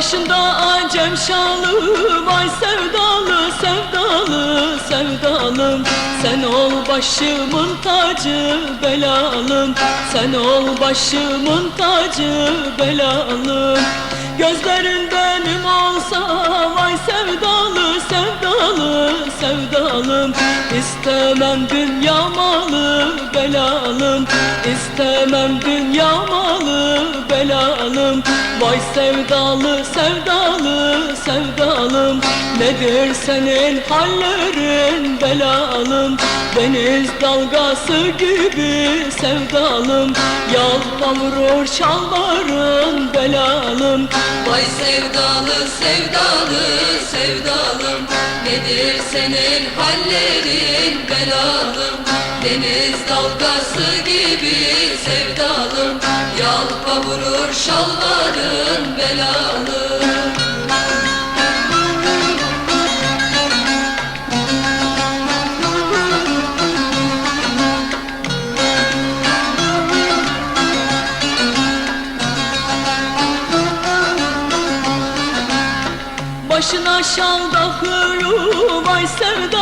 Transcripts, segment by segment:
Başında acem şalı Vay sevdalı sevdalı sevdalım. Sen ol başımın tacı belalım. Sen ol başımın tacı belalım. Gözlerin benim olsa Vay sevdalı sevdalı sevdalım. İstemem dünya malı belalım. İstemem dünya malı belalım Vay sevdalı sevdalı sevdalım. Nedir senin hallerin belalım? Deniz dalgası gibi sevdalım. Yalpa vurur şalvarın belalım. Vay sevdalı sevdalı sevdalım. Nedir senin hallerin belalım? Deniz dalgası gibi sevdalım Yalpa vurur şalvarın belalım Başına şal takıyor Vay sevdalı sevdalı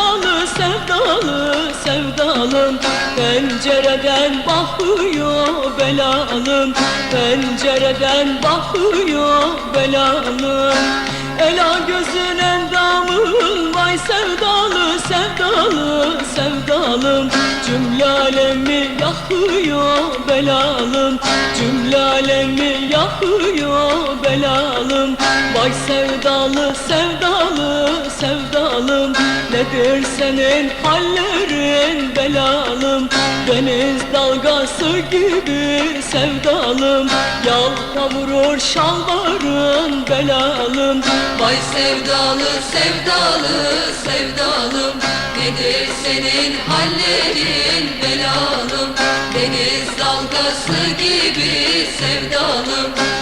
sevdalım Pencereden bakıyor belalım Pencereden bakıyor belalım. Ela gözün endamın Vay sevdalı sevdalı sevdalım. Cümle alemi yakıyor belalım Cümle alemi yakıyor belalım. Vay sevdalı sevdalı Nedir senin hallerin? Belalım Deniz dalgası gibi sevdalım. Yalpa vurur şalvarın belalım. Vay sevdalı sevdalı sevdalım. Nedir senin hallerin? Belalım Deniz dalgası gibi sevdalım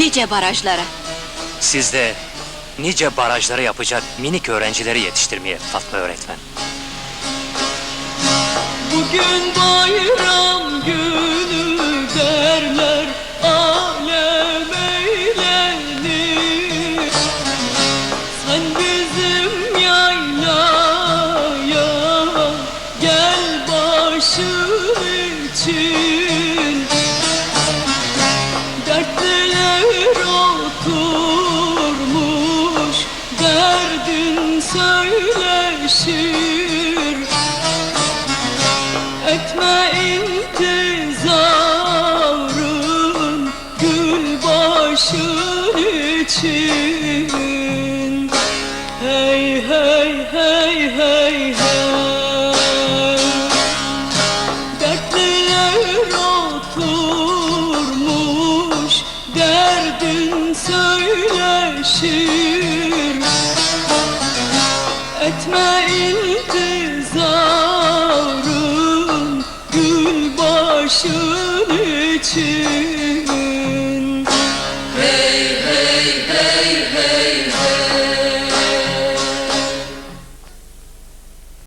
Nice barajlara. Siz de nice barajları yapacak minik öğrencileri yetiştirmeye Fatma öğretmen. Bugün bayram günü derler alem eğlenir Sen bizim söyleşir. Etme intizarın gül başın için. Hey hey hey hey hey. Dertliler oturmuş derdin söyleşir Etme intizarın gül başın için